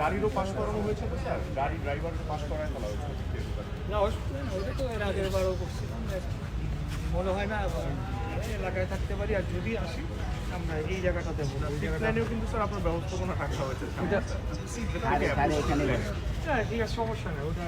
গাড়িরও পাশ করানো হয়েছে? তো স্যার গাড়ি ড্রাইভারকে পাশ করায় ফেলা হয়েছে? না অসুবিধা নেই ওটা তো এর আগের বারও করছিলাম মনে হয় না এলাকায় থাকতে পারি আর যদি আসি আমরা এই জায়গাটা দেবো ওই জায়গাটা প্ল্যানেও কিন্তু স্যার আপনার ব্যবস্থাপনা রাখা হয়েছে। হ্যাঁ ঠিক আছে সমস্যা নেই ওটা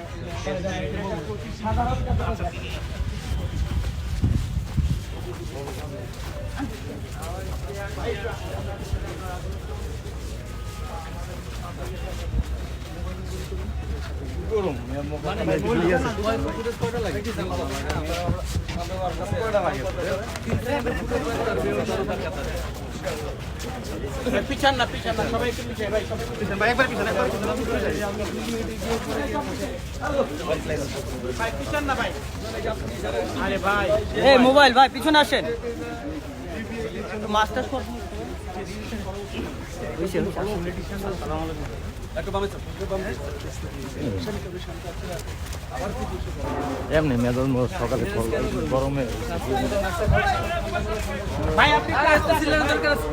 পিছান না পিছান না সবাই একটু পিছাই ভাই সবাই পিছান ভাই একবার পিছান একবার পিছান। ভাই পিছান না ভাই। আরে ভাই। এই মোবাইল ভাই পিছনে আসেন। মাস্টার এমনি মেদল সকালে গরমে। ভাই আপনি আস্তে ছিলেন দরকার আছে।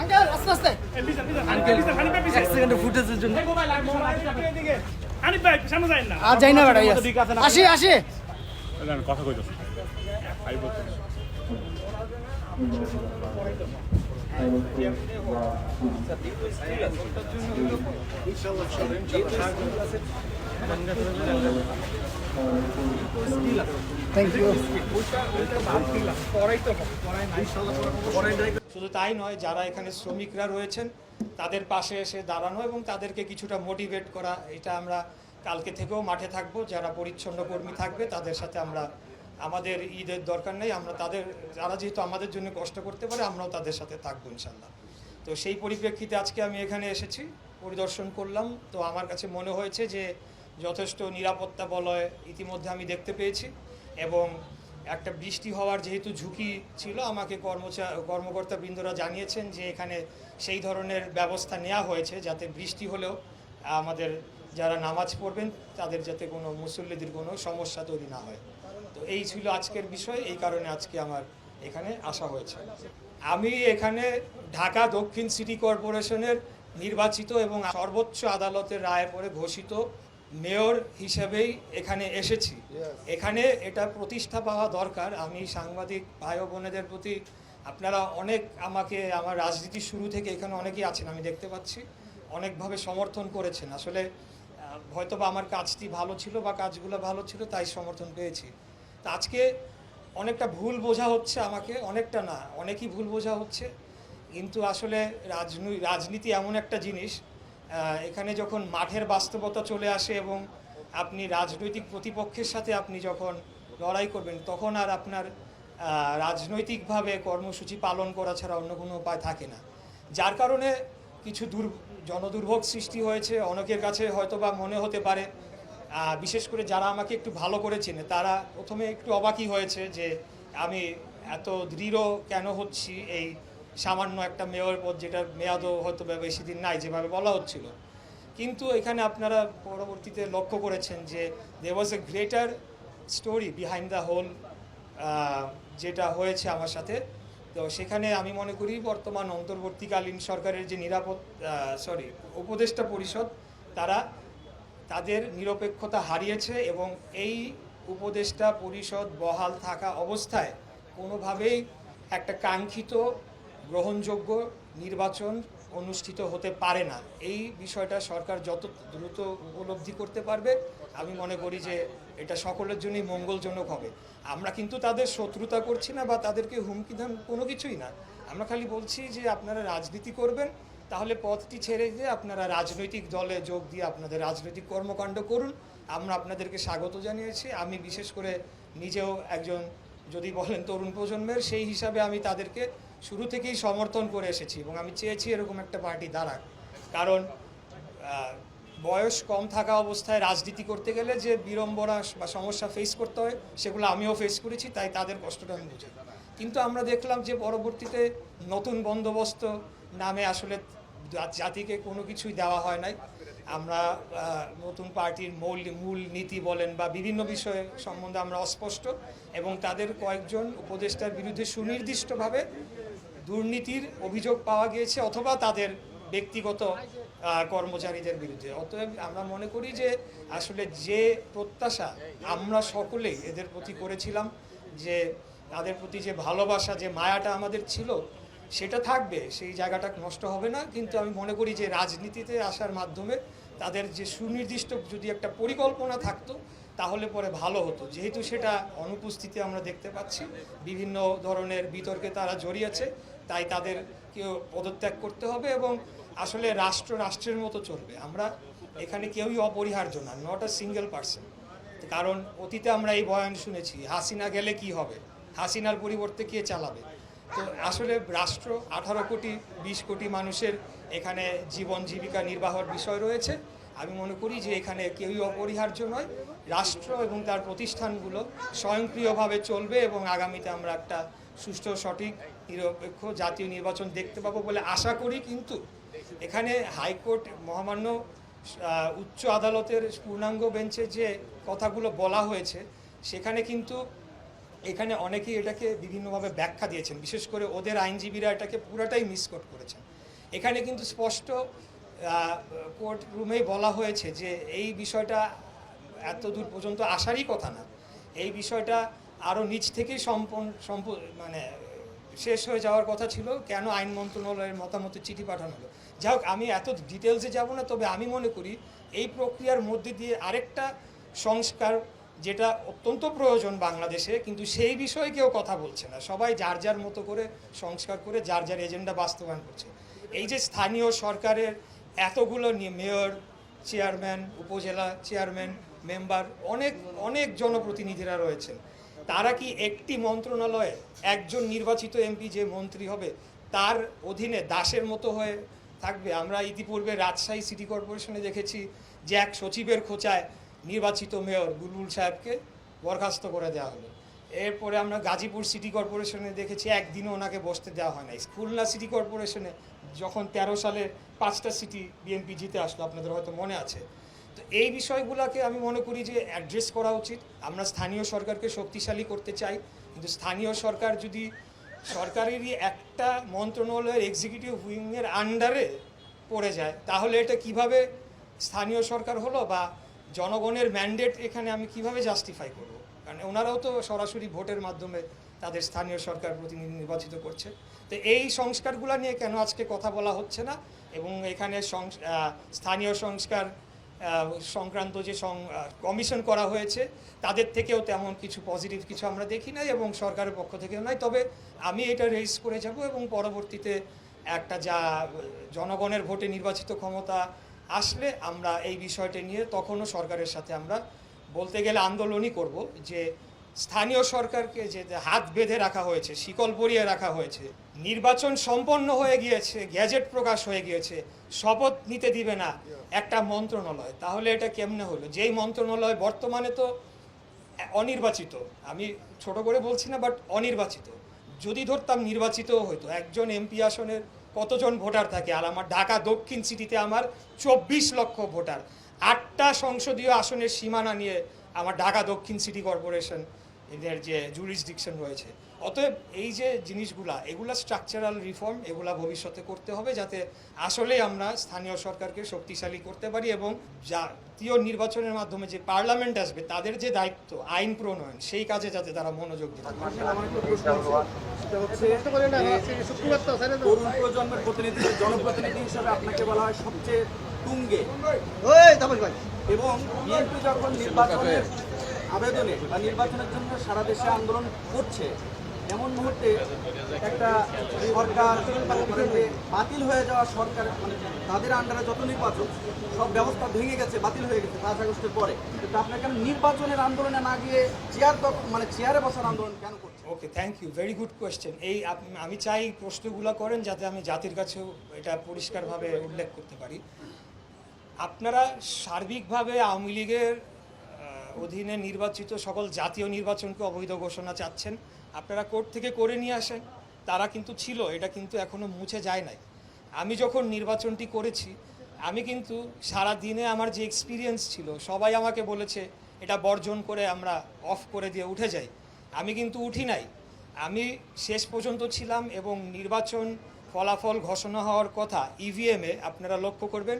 আঙ্কেল আস্তে আস্তে। এক সেকেন্ডে ফুটেজের জন্য। আর যাই না? বেটা আসি। আসি কথা কইতেছে। শুধু তাই নয়, যারা এখানে শ্রমিকরা রয়েছেন, তাদের পাশে এসে দাঁড়ানো এবং তাদেরকে কিছুটা মোটিভেট করা, এটা আমরা কালকে থেকেও মাঠে থাকব। যারা পরিচ্ছন্ন কর্মী থাকবে, তাদের সাথে আমরা আমাদের ঈদের দরকার নেই, আমরা তাদের, যারা যেহেতু আমাদের জন্য কষ্ট করতে পারে, আমরাও তাদের সাথে থাকব ইনশাল্লাহ তো সেই পরিপ্রেক্ষিতে আজকে আমি এখানে এসেছি, পরিদর্শন করলাম। তো আমার কাছে মনে হয়েছে যে যথেষ্ট নিরাপত্তা বলয় ইতিমধ্যে আমি দেখতে পেয়েছি এবং একটা বৃষ্টি হওয়ার যেহেতু ঝুঁকি ছিল, আমাকে কর্মচা কর্মকর্তা বৃন্দরা জানিয়েছেন যে এখানে সেই ধরনের ব্যবস্থা নেওয়া হয়েছে যাতে বৃষ্টি হলেও আমাদের যারা নামাজ পড়বেন, তাদের যাতে কোনো মুসল্লিদের কোনো সমস্যা তৈরি না হয়। তো এই ছিল আজকের বিষয়, এই কারণে আজকে আমার এখানে আসা হয়েছে। আমি এখানে ঢাকা দক্ষিণ সিটি কর্পোরেশনের নির্বাচিত এবং সর্বোচ্চ আদালতের রায়ের পরে ঘোষিত মেয়র হিসেবেই এখানে এসেছি। এখানে এটা প্রতিষ্ঠা পাওয়া দরকার। আমি সাংবাদিক ভাই বোনেদের প্রতি, আপনারা অনেক আমাকে, আমার রাজনীতি শুরু থেকে এখানে অনেকেই আছেন, আমি দেখতে পাচ্ছি, অনেকভাবে সমর্থন করেছেন। আসলে হয়তো বা আমার কাজটি ভালো ছিল বা কাজগুলো ভালো ছিল, তাই সমর্থন পেয়েছি। তা আজকে অনেকটা ভুল বোঝা হচ্ছে আমাকে, অনেকটা না, অনেকই ভুল বোঝা হচ্ছে। কিন্তু আসলে রাজনৈ, রাজনীতি এমন একটা জিনিস এখানে যখন মাঠের বাস্তবতা চলে আসে এবং আপনি রাজনৈতিক প্রতিপক্ষের সাথে আপনি যখন লড়াই করবেন, তখন আর আপনার রাজনৈতিকভাবে কর্মসূচি পালন করা ছাড়া অন্য কোনো উপায় থাকে না। যার কারণে কিছু দুর জনদুর্ভোগ সৃষ্টি হয়েছে, অনেকের কাছে হয়তো বা মনে হতে পারে। বিশেষ করে যারা আমাকে একটু ভালো করে চেনে, তারা প্রথমে একটু অবাকই হয়েছে যে আমি এত দৃঢ় কেন হচ্ছি এই সামান্য একটা মেয়র পদ যেটা মেয়াদও হয়তো বেশি দিন নাই, যেভাবে বলা হচ্ছিল। কিন্তু এখানে আপনারা পরবর্তীতে লক্ষ্য করেছেন যে they was a greater story behind the whole যেটা হয়েছে আমার সাথে। তো সেখানে আমি মনে করি বর্তমান অন্তর্বর্তীকালীন সরকারের যে নিরাপদ সরি উপদেষ্টা পরিষদ, তারা তাদের নিরপেক্ষতা হারিয়েছে এবং এই উপদেষ্টা পরিষদ বহাল থাকা অবস্থায় কোনোভাবেই একটা কাঙ্ক্ষিত গ্রহণযোগ্য নির্বাচন অনুষ্ঠিত হতে পারে না। এই বিষয়টা সরকার যত দ্রুত উপলব্ধি করতে পারবে, আমি মনে করি যে এটা সকলের জন্যই মঙ্গলজনক হবে। আমরা কিন্তু তাদের শত্রুতা করছি না বা তাদেরকে হুমকি ধাম কোনো কিছুই না। আমরা খালি বলছি যে আপনারা রাজনীতি করবেন, তাহলে পথটি ছেড়ে দিয়ে আপনারা রাজনৈতিক দলে যোগ দিয়ে আপনাদের রাজনৈতিক কর্মকাণ্ড করুন। আমরা আপনাদেরকে স্বাগত জানিয়েছি। আমি বিশেষ করে নিজেও একজন যদি বলেন তরুণ প্রজন্মের, সেই হিসাবে আমি তাদেরকে শুরু থেকেই সমর্থন করে এসেছি এবং আমি চেয়েছি এরকম একটা পার্টি দাঁড়াক। কারণ বয়স কম থাকা অবস্থায় রাজনীতি করতে গেলে যে বিড়ম্বনা বা সমস্যা ফেস করতে হয়, সেগুলো আমিও ফেস করেছি, তাই তাদের কষ্টটা আমি বুঝি। কিন্তু আমরা দেখলাম যে পরবর্তীতে নতুন বন্দোবস্ত নামে আসলে জাতিকে কোনো কিছুই দেওয়া হয় নাই। আমরা নতুন পার্টির মূল মূল নীতি বলেন বা বিভিন্ন বিষয়ে সম্বন্ধে আমরা অস্পষ্ট এবং তাদের কয়েকজন উপদেষ্টার বিরুদ্ধে সুনির্দিষ্টভাবে দুর্নীতির অভিযোগ পাওয়া গিয়েছে অথবা তাদের ব্যক্তিগত কর্মচারীদের বিরুদ্ধে। অতএব আমরা মনে করি যে আসলে যে প্রত্যাশা আমরা সকলেই এদের প্রতি করেছিলাম, যে তাদের প্রতি যে ভালোবাসা, যে মায়াটা আমাদের ছিল, সেটা থাকবে, সেই জায়গাটা নষ্ট হবে না। কিন্তু আমি মনে করি যে রাজনীতিতে আসার মাধ্যমে তাদের যে সুনির্দিষ্ট যদি একটা পরিকল্পনা থাকতো, তাহলে পরে ভালো হতো। যেহেতু সেটা অনুপস্থিতি আমরা দেখতে পাচ্ছি, বিভিন্ন ধরনের বিতর্কে তারা জড়িয়েছে তাই তাদের কেউ পদত্যাগ করতে হবে এবং আসলে রাষ্ট্র রাষ্ট্রের মতো চলবে। আমরা এখানে কেউই অপরিহার্য না নট আ সিঙ্গেল পার্সন কারণ অতীতে আমরা এই বয়ান শুনেছি, হাসিনা গেলে কি হবে? হাসিনার পরিবর্তে কে চালাবে? তো আসলে রাষ্ট্র আঠারো কোটি, বিশ কোটি মানুষের এখানে জীবন জীবিকা নির্বাহর বিষয় রয়েছে। আমি মনে করি যে এখানে কেউই অপরিহার্য নয়। রাষ্ট্র এবং তার প্রতিষ্ঠানগুলো স্বয়ংক্রিয়ভাবে চলবে এবং আগামীতে আমরা একটা সুষ্ঠু, সঠিক, নিরপেক্ষ জাতীয় নির্বাচন দেখতে পাবো বলে আশা করি। কিন্তু এখানে হাইকোর্ট মহামান্য উচ্চ আদালতের পূর্ণাঙ্গ বেঞ্চে যে কথাগুলো বলা হয়েছে, সেখানে কিন্তু এখানে অনেকেই এটাকে বিভিন্নভাবে ব্যাখ্যা দিয়েছেন। বিশেষ করে ওদের আইনজীবীরা এটাকে পুরাটাই মিসকোট করেছেন। এখানে কিন্তু স্পষ্ট কোর্ট রুমেই বলা হয়েছে যে এই বিষয়টা এত দূর পর্যন্ত আসারই কথা না। এই বিষয়টা আরও নিচ থেকেই সম্পন্ন সম্প মানে শেষ হয়ে যাওয়ার কথা ছিল, কেন আইন মন্ত্রণালয়ের মতামতের চিঠি পাঠানো হলো। যাই হোক, আমি এত ডিটেলসে যাব না, তবে আমি মনে করি এই প্রক্রিয়ার মধ্যে দিয়ে আরেকটা সংস্কার যেটা অত্যন্ত প্রয়োজন বাংলাদেশে, কিন্তু সেই বিষয়ে কেউ কথা বলছে না। সবাই যার যার মতো করে সংস্কার করে, যার যার এজেন্ডা বাস্তবায়ন করছে। এই যে স্থানীয় সরকারের এতগুলো mayor, chairman, upazila chairman member, অনেক অনেক জনপ্রতিনিধিরা রয়েছেন। তারা কি একটি মন্ত্রণালয়ে একজন নির্বাচিত এমপি যে মন্ত্রী হবে, তার অধীনে দাসের মতো হয়ে থাকবে? আমরা ইতিপূর্বে রাজশাহী সিটি কর্পোরেশনে দেখেছি যে এক সচিবের খোঁচায় নির্বাচিত মেয়র বুলবুল সাহেবকে বরখাস্ত করে দেওয়া হলো। এরপরে আমরা গাজীপুর সিটি কর্পোরেশনে দেখেছি, একদিনও ওনাকে বসতে দেওয়া হয় নাই। খুলনা সিটি কর্পোরেশনে যখন তেরো সালে পাঁচটা সিটি বিএনপি জিতে আসলো, আপনাদের হয়তো মনে আছে তো এই বিষয়গুলোকে আমি মনে করি যে অ্যাড্রেস করা উচিত। আমরা স্থানীয় সরকারকে শক্তিশালী করতে চাই। কিন্তু স্থানীয় সরকার যদি সরকারেরই একটা মন্ত্রণালয়ের এক্সিকিউটিভ উইংয়ের আন্ডারে পড়ে যায়, তাহলে এটা কীভাবে স্থানীয় সরকার হলো বা জনগণের ম্যান্ডেট এখানে আমি কীভাবে জাস্টিফাই করব? কারণ ওনারাও তো সরাসরি ভোটের মাধ্যমে তাদের স্থানীয় সরকার প্রতিনিধি নির্বাচিত করছে। তো এই সংস্কারগুলো নিয়ে কেন আজকে কথা বলা হচ্ছে না? এবং এখানে স্থানীয় সংস্কার সংক্রান্ত যে কমিশন করা হয়েছে, তাদের থেকেও তেমন কিছু পজিটিভ কিছু আমরা দেখি নাই এবং সরকারের পক্ষ থেকেও নাই। তবে আমি এটা রেজ করে যাব এবং পরবর্তীতে একটা যা জনগণের ভোটে নির্বাচিত ক্ষমতা আসলে আমরা এই বিষয়টা নিয়ে তখনও সরকারের সাথে আমরা বলতে গেলে আন্দোলনই করব যে স্থানীয় সরকারকে যে হাত বেঁধে রাখা হয়েছে, শিকল পরিয়ে রাখা হয়েছে, নির্বাচন সম্পন্ন হয়ে গিয়েছে, গ্যাজেট প্রকাশ হয়ে গিয়েছে, শপথ নিতে দিবে না একটা মন্ত্রণালয়। তাহলে এটা কেমনে হলো? যেই মন্ত্রণালয় বর্তমানে তো অনির্বাচিত, আমি ছোট করে বলছি না বাট অনির্বাচিত। যদি ধরতাম নির্বাচিতও হতো একজন এমপি আসনের কতজন ভোটার থাকে? আর আমার ঢাকা দক্ষিণ সিটিতে আমার চব্বিশ লক্ষ ভোটার। আটটা সংসদীয় আসনের সীমানা নিয়ে আমার ঢাকা দক্ষিণ সিটি কর্পোরেশন এদের যে জুরিসডিকশন রয়েছে। অতএব এই যে জিনিসগুলা এগুলা স্ট্রাকচারাল রিফর্ম এগুলা ভবিষ্যতে করতে হবে যাতে আসলে আমরা স্থানীয় সরকারকে শক্তিশালী করতে পারি এবং জাতীয় নির্বাচনের মাধ্যমে যে পার্লামেন্ট আসবে তাদের যে দায়িত্ব আইন প্রণয়ন সেই কাজে যাতে তারা মনোযোগ দিতে পারে তরুণ প্রজন্মের প্রতিনিধি জনপ্রতিনিধি হিসেবে আপনাকে বলা হয় সবচেয়ে তুঙ্গে। এবং বিএনপি যখন নির্বাচনের আবেদনে বা নির্বাচনের জন্য সারা দেশে আন্দোলন করছে। এমন মুহূর্তে একটা সরকার বাতিল হয়ে যাওয়া সরকার মানে তাদের আন্ডারে যত নির্বাচন সব ব্যবস্থা ভেঙে গেছে, বাতিল হয়ে গেছে পাঁচ আগস্টের পরে। কিন্তু আপনার কেন নির্বাচনের আন্দোলনে না গিয়ে চেয়ার মানে চেয়ারে বসার আন্দোলন কেন করছে okay thank you very good question এই আমি চাই প্রশ্নগুলো করেন যাতে আমি জাতির কাছেও এটা পরিষ্কারভাবে উল্লেখ করতে পারি। আপনারা সার্বিকভাবে আওয়ামী লীগের অধীনে নির্বাচিত সকল জাতীয় নির্বাচনকে অবৈধ ঘোষণা চাচ্ছেন। আপনারা কোর্ট থেকে করে নিয়ে আসেন। তারা কিন্তু ছিল, এটা কিন্তু এখনও মুছে যায় নাই। আমি যখন নির্বাচনটি করেছি, আমি কিন্তু সারা দিনে আমার যে এক্সপিরিয়েন্স ছিল, সবাই আমাকে বলেছে, এটা বর্জন করে আমরা অফ করে দিয়ে উঠে যাই। আমি কিন্তু উঠি নাই। আমি শেষ পর্যন্ত ছিলাম এবং নির্বাচন ফলাফল ঘোষণা হওয়ার কথা ইভিএমে আপনারা লক্ষ্য করবেন,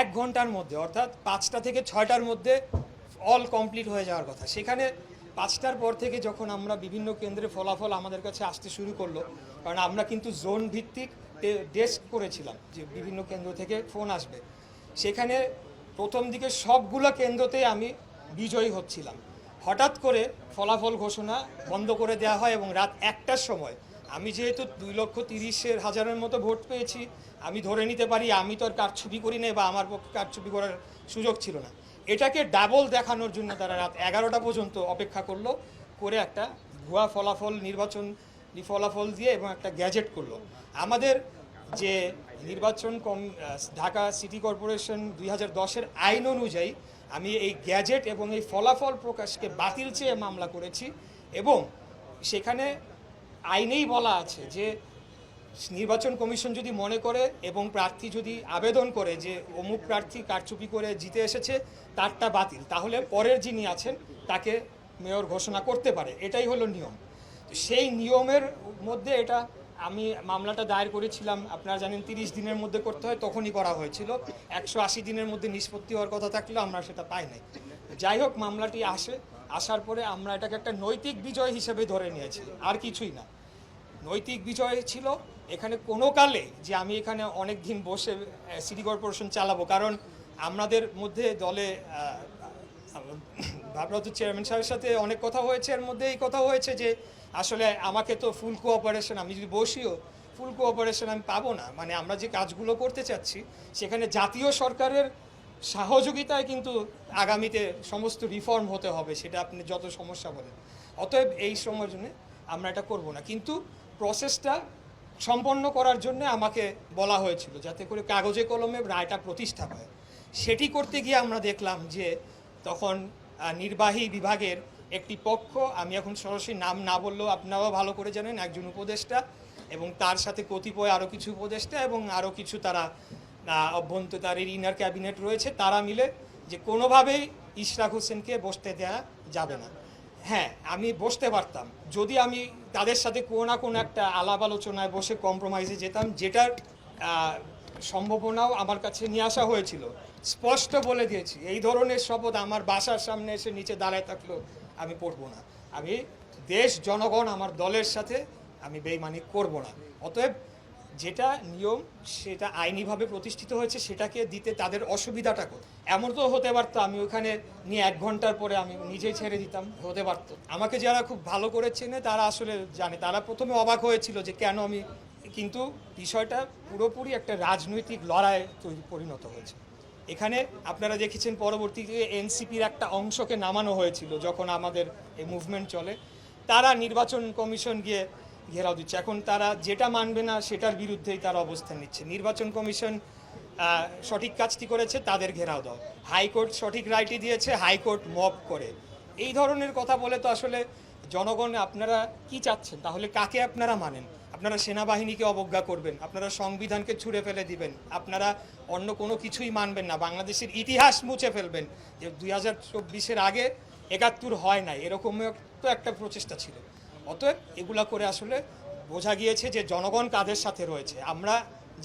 এক ঘণ্টার মধ্যে, অর্থাৎ পাঁচটা থেকে ছয়টার মধ্যে অল কমপ্লিট হয়ে যাওয়ার কথা। সেখানে পাঁচটার পর থেকে যখন আমরা বিভিন্ন কেন্দ্রে ফলাফল আমাদের কাছে আসতে শুরু করল, কারণ আমরা কিন্তু জোন ভিত্তিক ডেস্ক করেছিলাম, যে বিভিন্ন কেন্দ্র থেকে ফোন আসবে। সেখানে প্রথম দিকে সবগুলো কেন্দ্রতেই আমি বিজয়ী হচ্ছিলাম। হঠাৎ করে ফলাফল ঘোষণা বন্ধ করে দেওয়া হয় এবং রাত একটার সময় আমি যেহেতু দুই লক্ষ তিরিশের হাজারের মতো ভোট পেয়েছি, আমি ধরে নিতে পারি আমি তো আর কারছবি করি নাই বা আমার পক্ষে কারছবি করার সুযোগ ছিল না। এটাকে ডাবল দেখানোর জন্য তারা রাত এগারোটা পর্যন্ত অপেক্ষা করল, করে একটা ভুয়া ফলাফল নির্বাচন, ফলাফল দিয়ে এবং একটা গ্যাজেট করল। আমাদের যে নির্বাচন কম ঢাকা সিটি কর্পোরেশন দুই হাজার দশের আইন অনুযায়ী আমি এই গ্যাজেট এবং এই ফলাফল প্রকাশকে বাতিল চেয়ে মামলা করেছি এবং সেখানে আইনেই বলা আছে যে নির্বাচন কমিশন যদি মনে করে এবং প্রার্থী যদি আবেদন করে যে অমুক প্রার্থী কারচুপি করে জিতে এসেছে, তারটা বাতিল। তাহলে পরের যিনি আছেন, তাকে মেয়র ঘোষণা করতে পারে। এটাই হলো নিয়ম। সেই নিয়মের মধ্যে এটা আমি মামলাটা দায়ের করেছিলাম, আপনারা জানেন তিরিশ দিনের মধ্যে করতে হয়, তখনই করা হয়েছিল। একশো আশি দিনের মধ্যে নিষ্পত্তি হওয়ার কথা থাকলেও আমরা সেটা পাই নাই। যাই হোক, মামলাটি আসে। আসার পরে আমরা এটাকে একটা নৈতিক বিজয় হিসেবে ধরে নিয়েছি, আর কিছুই না। নৈতিক বিজয় ছিল এখানে কোনো কালে যে আমি এখানে অনেক দিন বসে সিটি কর্পোরেশন চালাবো। কারণ আমাদের মধ্যে দলে ভাবরত চেয়ারম্যান সাহেবের সাথে অনেক কথা হয়েছে, এর মধ্যে এই কথা হয়েছে যে আসলে আমাকে তো ফুল কোঅপারেশন আমি যদি বসিও ফুল কোঅপারেশন আমি পাবো না। মানে আমরা যে কাজগুলো করতে চাচ্ছি, সেখানে জাতীয় সরকারের সহযোগিতায় কিন্তু আগামীতে সমস্ত রিফর্ম হতে হবে, সেটা আপনি যত সমস্যা বলেন। অতএব এই সময়ের জন্য আমরা এটা করব না। কিন্তু প্রসেসটা সম্পন্ন করার জন্য আমাকে বলা হয়েছিল যাতে করে কাগজে কলমে রায়টা প্রতিষ্ঠা হয়। সেটি করতে গিয়ে আমরা দেখলাম যে তখন নির্বাহী বিভাগের একটি পক্ষ আমি এখন সরাসরি নাম না বললেও আপনারাও ভালো করে জানেন একজন উপদেষ্টা এবং তার সাথে কতিপয় আরও কিছু উপদেষ্টা এবং আরও কিছু তারা আহ, অভ্যন্তর তার ইনার ক্যাবিনেট রয়েছে তারা মিলে যে কোনোভাবেই ইশরাক হোসেনকে বসতে দেওয়া যাবে না। হ্যাঁ আমি বসতে পারতাম। যদি আমি তাদের সাথে কোনো না কোনো একটা আলাপ আলোচনায় বসে কম্প্রোমাইজে যেতাম, যেটার সম্ভাবনাও আমার কাছে নিয়ে আসা হয়েছিল। স্পষ্ট বলে দিয়েছি, এই ধরনের শপথ আমার বাসার সামনে এসে নিচে দাঁড়ায় থাকলেও আমি পড়ব না। আমি দেশ, জনগণ, আমার দলের সাথে আমি বেইমানি করব না। অতএব যেটা নিয়ম, সেটা আইনিভাবে প্রতিষ্ঠিত হয়েছে, সেটাকে দিতে তাদের অসুবিধাটা কর এমন তো হতে পারতো, আমি ওখানে নিয়ে এক ঘণ্টার পরে আমি নিজেই ছেড়ে দিতাম, হতে পারতো। আমাকে যারা খুব ভালো করে চেনে, তারা আসলে জানে। তারা প্রথমে অবাক হয়েছিল যে কেন আমি, কিন্তু বিষয়টা পুরোপুরি একটা রাজনৈতিক লড়াই তৈরি, পরিণত হয়েছে। এখানে আপনারা দেখেছেন পরবর্তীতে এনসিপির একটা অংশকে নামানো হয়েছিল, যখন আমাদের এই মুভমেন্ট চলে। তারা নির্বাচন কমিশন গিয়ে ঘেরাও দিচ্ছে। এখন তারা যেটা মানবে না, সেটার বিরুদ্ধেই তারা অবস্থান নিচ্ছে। নির্বাচন কমিশন সঠিক কাজটি করেছে, তাদের ঘেরাও দাও। হাইকোর্ট সঠিক রায়টি দিয়েছে, হাইকোর্ট মব করে। এই ধরনের কথা বলে তো আসলে জনগণ, আপনারা কি চাচ্ছেন? তাহলে কাকে আপনারা মানেন? আপনারা সেনাবাহিনীকে অবজ্ঞা করবেন, আপনারা সংবিধানকে ছুঁড়ে ফেলে দিবেন, আপনারা অন্য কোনো কিছুই মানবেন না, বাংলাদেশের ইতিহাস মুছে ফেলবেন যে দুই হাজার চব্বিশের আগে একাত্তর হয় নাই। এরকম তো একটা প্রচেষ্টা ছিল। অতএব এগুলা করে আসলে বোঝা গিয়েছে যে জনগণ কাদের সাথে রয়েছে। আমরা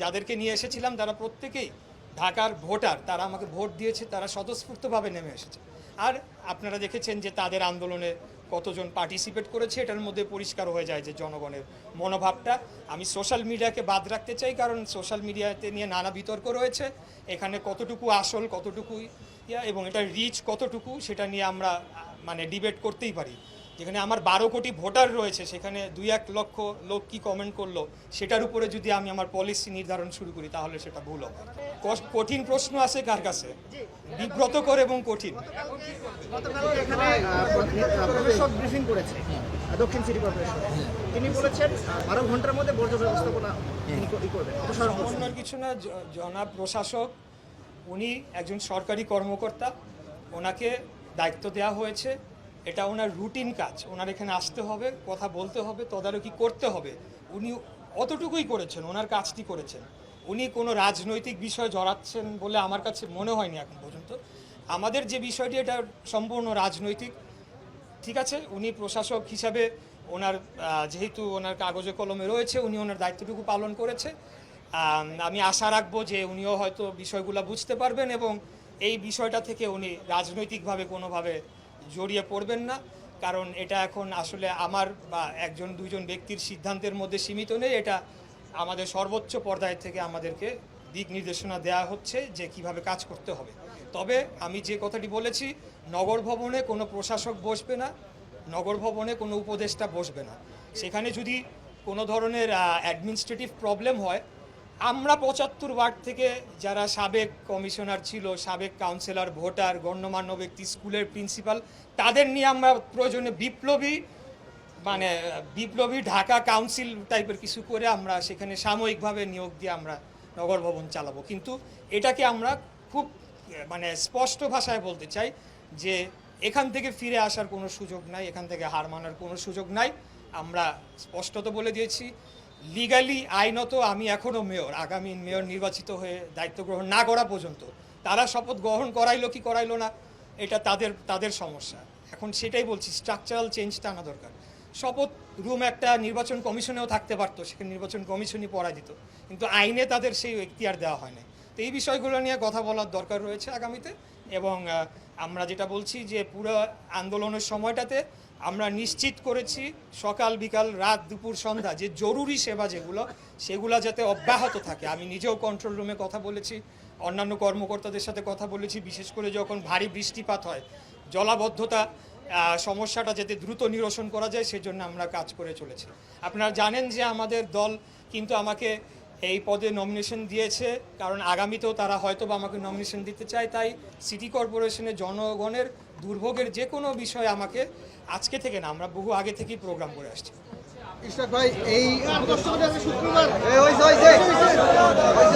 যাদেরকে নিয়ে এসেছিলাম, তারা প্রত্যেকেই ঢাকার ভোটার, তারা আমাকে ভোট দিয়েছে, তারা স্বতঃস্ফূর্তভাবে নেমে এসেছে। আর আপনারা দেখেছেন যে তাদের আন্দোলনে কতজন পার্টিসিপেট করেছে, এটার মধ্যে পরিষ্কার হয়ে যায় যে জনগণের মনোভাবটা। আমি সোশ্যাল মিডিয়াকে বাদ রাখতে চাই, কারণ সোশ্যাল মিডিয়াতে নিয়ে নানা বিতর্ক রয়েছে। এখানে কতটুকু আসল কতটুকু ইয়া, এবং এটার রিচ কতটুকু, সেটা নিয়ে আমরা মানে ডিবেট করতেই পারি। যেখানে আমার বারো কোটি ভোটার রয়েছে সেখানে দুই এক লক্ষ লোক কি কমেন্ট করল সেটার উপরে যদি আমি আমার পলিসি নির্ধারণ শুরু করি তাহলে সেটা ভুল হবে। কঠিন প্রশ্ন আছে কার কাছে? বিব্রতকর এবং কঠিন। দক্ষিণ সিটি কর্পোরেশন তিনি বলেছেন বারো ঘণ্টার মধ্যে বর্জ্য ব্যবস্থাপনা অন্য কিছু না জনাব প্রশাসক উনি একজন সরকারি কর্মকর্তা ওনাকে দায়িত্ব দেওয়া হয়েছে। এটা ওনার রুটিন কাজ। ওনার এখানে আসতে হবে, কথা বলতে হবে, তদারকি করতে হবে। উনি অতটুকুই করেছেন, ওনার কাজটি করেছেন। উনি কোনো রাজনৈতিক বিষয় জড়াচ্ছেন বলে আমার কাছে মনে হয়নি এখন পর্যন্ত। আমাদের যে বিষয়টি, এটা সম্পূর্ণ রাজনৈতিক। ঠিক আছে? উনি প্রশাসক হিসাবে ওনার যেহেতু ওনার কাগজে কলমে রয়েছে, উনি ওনার দায়িত্বটুকু পালন করেছে। আমি আশা রাখব যে উনিও হয়তো বিষয়গুলো বুঝতে পারবেন এবং এই বিষয়টা থেকে উনি রাজনৈতিকভাবে কোনোভাবে জড়িয়ে পড়বেন না, কারণ এটা এখন আসলে আমার বা একজন দুজন ব্যক্তির সিদ্ধান্তের মধ্যে সীমিত নেই। এটা আমাদের সর্বোচ্চ পর্যায় থেকে আমাদেরকে দিক নির্দেশনা দেওয়া হচ্ছে যে কীভাবে কাজ করতে হবে। তবে আমি যে কথাটি বলেছি, নগর ভবনে কোনো প্রশাসক বসবে না, নগর ভবনে কোনো উপদেষ্টা বসবে না। সেখানে যদি কোনো ধরনের অ্যাডমিনিস্ট্রেটিভ প্রবলেম হয় আমরা পঁচাত্তর ওয়ার্ড থেকে যারা সাবেক কমিশনার ছিল, সাবেক কাউন্সিলর, ভোটার, গণ্যমান্য ব্যক্তি, স্কুলের প্রিন্সিপাল, তাদের নিয়ে আমরা প্রয়োজনে বিপ্লবী মানে বিপ্লবী ঢাকা কাউন্সিল টাইপের কিছু করে আমরা সেখানে সাময়িকভাবে নিয়োগ দিয়ে আমরা নগর ভবন চালাবো। কিন্তু এটাকে আমরা খুব মানে স্পষ্ট ভাষায় বলতে চাই যে এখান থেকে ফিরে আসার কোনো সুযোগ নাই, এখান থেকে হার মানার কোনো সুযোগ নাই। আমরা স্পষ্টত বলে দিয়েছি। লিগালি আইনত আমি এখনও মেয়র আগামী মেয়র নির্বাচিত হয়ে দায়িত্ব গ্রহণ না করা পর্যন্ত। তারা শপথ গ্রহণ করাইলো কি করাইলো না, এটা তাদের তাদের সমস্যা। এখন সেটাই বলছি স্ট্রাকচারাল চেঞ্জটা আনা দরকার। শপথ রুম একটা নির্বাচন কমিশনেও থাকতে পারতো, সেখানে নির্বাচন কমিশনই পড়া দিত কিন্তু আইনে তাদের সেই এখতিয়ার দেওয়া হয় না তো এই বিষয়গুলো নিয়ে কথা বলার দরকার রয়েছে আগামীতে এবং আমরা যেটা বলছি যে পুরো আন্দোলনের সময়টাতে আমরা নিশ্চিত করেছি সকাল, বিকাল, রাত, দুপুর, সন্ধ্যা যে জরুরি সেবা যেগুলো, সেগুলো যাতে অব্যাহত থাকে। আমি নিজেও কন্ট্রোল রুমে কথা বলেছি, অন্যান্য কর্মকর্তাদের সাথে কথা বলেছি, বিশেষ করে যখন ভারী বৃষ্টিপাত হয়, জলাবদ্ধতা সমস্যাটা যাতে দ্রুত নিরসন করা যায়, সেজন্য আমরা কাজ করে চলেছি। আপনারা জানেন যে আমাদের দল কিন্তু আমাকে এই পদে নমিনেশন দিয়েছে, কারণ আগামীতেও তারা হয়তো বা আমাকে নমিনেশন দিতে চায়। তাই সিটি কর্পোরেশনের জনগণের দুর্ভোগের যে কোনো বিষয়ে আমাকে আজকে থেকে না আমরা বহু আগে থেকেই প্রোগ্রাম করে আসছি। ইশরাক ভাই এই শুক্রবার।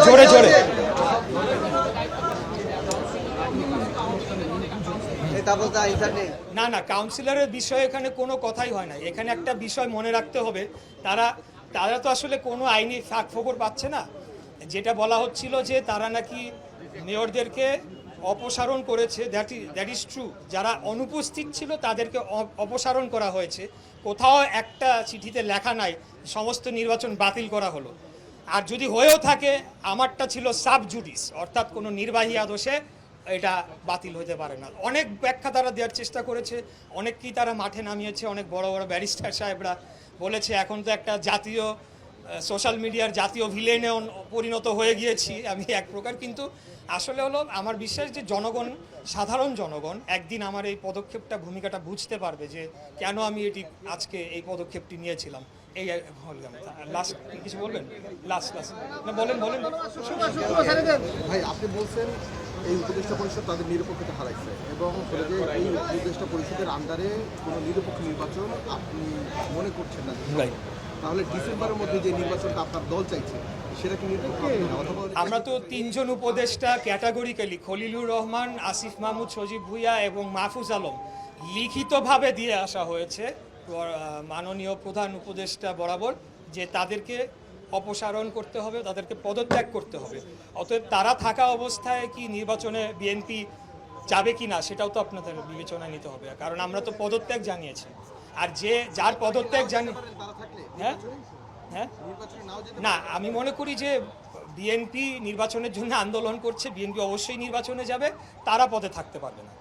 জোরে জোরে। না না কাউন্সিলরের বিষয়ে এখানে কোনো কথাই হয় না। এখানে একটা বিষয় মনে রাখতে হবে। তারা তারা তো আসলে কোনো আইনি ফাঁক ফোকর পাচ্ছে না। যেটা বলা হচ্ছিল যে তারা নাকি মেয়রদেরকে অপসারণ করেছে that is that is true যারা অনুপস্থিত ছিল তাদেরকে অপসারণ করা হয়েছে। কোথাও একটা চিঠিতে লেখা নাই, সমস্ত নির্বাচন বাতিল করা হলো। আর যদি হয়েও থাকে, আমারটা ছিল সাব জুডিস, অর্থাৎ কোনো নির্বাহী আদর্শে এটা বাতিল হতে পারে না। অনেক ব্যাখ্যা তারা দেওয়ার চেষ্টা করেছে অনেককেই তারা মাঠে নামিয়েছে, অনেক বড় বড় ব্যারিস্টার সাহেবরা বলেছে, এখন তো একটা জাতীয় সোশ্যাল মিডিয়ার জাতীয় ভিলেনে পরিণত হয়ে গিয়েছি আমি এক প্রকার। কিন্তু আসলে হলো আমার বিশ্বাস যে জনগণ সাধারণ জনগণ একদিন আমার এই পদক্ষেপটা ভূমিকাটা বুঝতে পারবে যে কেন আমি এটি আজকে এই পদক্ষেপটি নিয়েছিলাম। এই বললাম লাস্ট কিছু বলবেন? লাস্ট লাস্ট না বলেন বলেন। ভাই আপনি বলছেন এই উপদেষ্টা পরিষদ তাদের নিরপেক্ষতা হারাইছে এবং যে এই উপদেষ্টা পরিষদের আন্ডারে কোনো নিরপেক্ষ নির্বাচন আপনি মনে করছেন না. তাহলে ডিসেম্বরের মধ্যে যে নির্বাচনটা আপনার দল চাইছে আমরা তো তিনজন উপদেষ্টা ক্যাটাগরিক্যালি, খলিলুর রহমান, আসিফ মাহমুদ, সজীব ভুইয়া এবং মাহফুজ আলম লিখিতভাবে দিয়ে আসা হয়েছে মাননীয় প্রধান উপদেষ্টা বরাবর, যে তাদেরকে অপসারণ করতে হবে, তাদেরকে পদত্যাগ করতে হবে। অতএব তারা থাকা অবস্থায় কি নির্বাচনে বিএনপি যাবে কি না সেটাও তো আপনাদের বিবেচনায় নিতে হবে, কারণ আমরা তো পদত্যাগ জানিয়েছি। আর যে যার পদত্যাগ জানি হ্যাঁ? হ্যাঁ? না আমি মনে করি যে বিএনপি নির্বাচনের জন্য আন্দোলন করছে বিএনপি অবশ্যই নির্বাচনে যাবে তারা পদে থাকতে পারবে না।